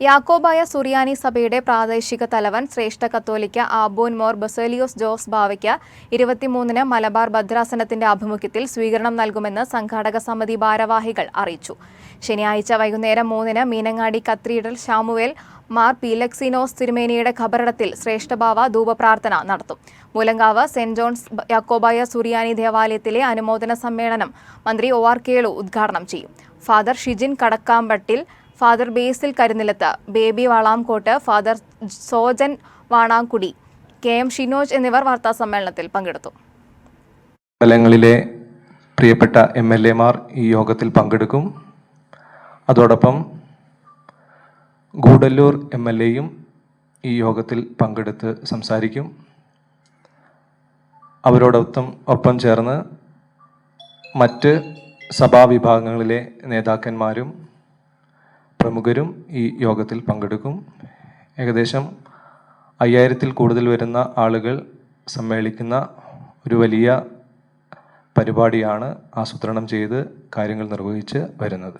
യാക്കോബായ സുറിയാനി സഭയുടെ പ്രാദേശിക തലവൻ ശ്രേഷ്ഠ കത്തോലിക്ക ആബോൻ മോർ ബസേലിയോസ് ജോസ് ബാവയ്ക്ക് ഇരുപത്തിമൂന്നിന് മലബാർ ഭദ്രാസനത്തിന്റെ ആഭിമുഖ്യത്തിൽ സ്വീകരണം നൽകുമെന്ന് സംഘാടക സമിതി ഭാരവാഹികൾ അറിയിച്ചു. ശനിയാഴ്ച വൈകുന്നേരം മൂന്നിന് മീനങ്ങാടി കത്തീഡ്രൽ ഷാമുവേൽ മാർ പീലക്സിനോസ് തിരുമേനിയുടെ ഖബറിടത്തിൽ ശ്രേഷ്ഠഭാവ ധൂപപ്രാർത്ഥന നടത്തും. മൂലങ്കാവ് സെന്റ് ജോൺസ് യാക്കോബായ സുറിയാനി ദേവാലയത്തിലെ അനുമോദന സമ്മേളനം മന്ത്രി ഒ ആർ കേളു ഉദ്ഘാടനം ചെയ്യും. Father Shijin Kadakkampattil father Basil Karunilath. Baby Valamkottu father Sojan Vanamkudi K M Shinoj എന്നിവർ വാർത്താ സമ്മേളനത്തിൽ പങ്കെടുത്തു. സ്ഥലങ്ങളിലെ പ്രിയപ്പെട്ട എം എൽ എമാർ ഈ യോഗത്തിൽ പങ്കെടുക്കും. അതോടൊപ്പം ഗൂഡല്ലൂർ എം എൽ എയും ഈ യോഗത്തിൽ പങ്കെടുത്ത് സംസാരിക്കും. അവരോടൊപ്പം ഒപ്പം ചേർന്ന് മറ്റ് സഭാവിഭാഗങ്ങളിലെ നേതാക്കന്മാരും പ്രമുഖരും ഈ യോഗത്തിൽ പങ്കെടുക്കും. ഏകദേശം അയ്യായിരത്തിൽ കൂടുതൽ വരുന്ന ആളുകൾ സമ്മേളിക്കുന്ന ഒരു വലിയ പരിപാടിയാണ് ആസൂത്രണം ചെയ്ത് കാര്യങ്ങൾ നിർവഹിച്ച് വരുന്നത്.